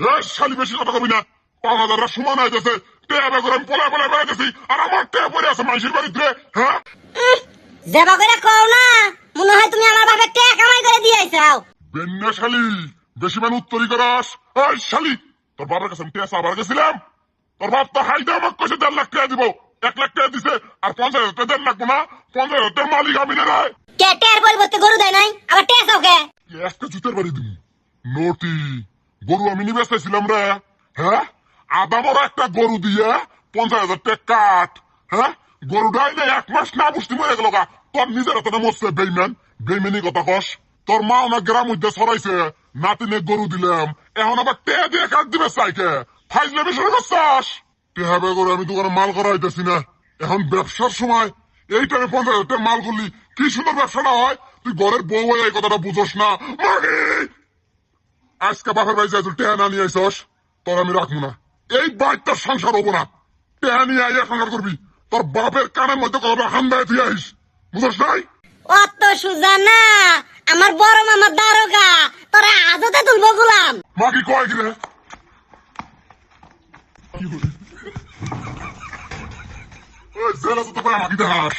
এ শালি বেশি কথা কবি না। পাওনাদাররা সমান হইতেছে। টেয়া বেগর আমি পলায় পলায় বেড়াইতেছি আর আমার টেয়া পড়ে আছে মানুষের বাড়িতে? হ্যাঁ? যেবা করে কও না মনে হয় তুমি আমার বাপে টাকা কামাই করে দিয়ে আইছাও। বেন্যা শালি বেশি মানে উত্তরই করাস। এই শালি তোর বাবার কাছে আমি টেয়া আবার গেছিলাম তোর বাপ তো হাইতে আমাকে কইছে দেড় লাখ টাকা দিব। এক লাখ টাকা দিছে। আর পঞ্চাশ হাজার দেড় লাগবো না পঞ্চাশ হাজার মালিক আমি না রে। কে টের পরিবর্তে গরু দেয় নাই? আবার টেস ওকে একটা জুতের বাড়ি দিবি? নটি। গরু আমি নিবে চাইছিলাম রে। হ্যাঁ? আদামর একটা গরু দিয়ে পঞ্চাশ হাজার টাকা কাঠ হ্যাঁ? গরুটাই না এক মাস না বুঝতে মরে গেল গা। তোর নিজের হাতে মরছে বেইম্যান বেইমেনি কথা কস। তোর মা ওনার গ্রাম মধ্যে ছড়াইছে। নাতিনে গরু দিলাম। এখন আবার টে দিয়ে কাট দিবে চাইকে ফাইজলে বেশি করছাস। টেহাবে গরু, আমি দোকানে মাল করা হইতেছি না। এখন ব্যবসার সময়। এই টাইমে পঞ্চাশ হাজার মাল করলি। কি সুন্দর ব্যবসাটা হয়? তুই ঘরের বউ হয়ে এই কথাটা বুঝোস না। আজকে বাপের বাড়ি যাই টেহা না নিয়ে আইসস তোর আমি রাখব না। এই বাইক সংসার হব না। টেহা নিয়ে আইয়া সংসার করবি। তোর বাপের কানের মধ্যে কথা হান্দায় তুই আইস। বুঝোস নাই? অত সুজা না আমার বড় মামা দারোগা তোরা আজতে তুলবো গুলাম। মা কি কয় কি রে ওই জেলা তো তোকে আমাকে দেখাস।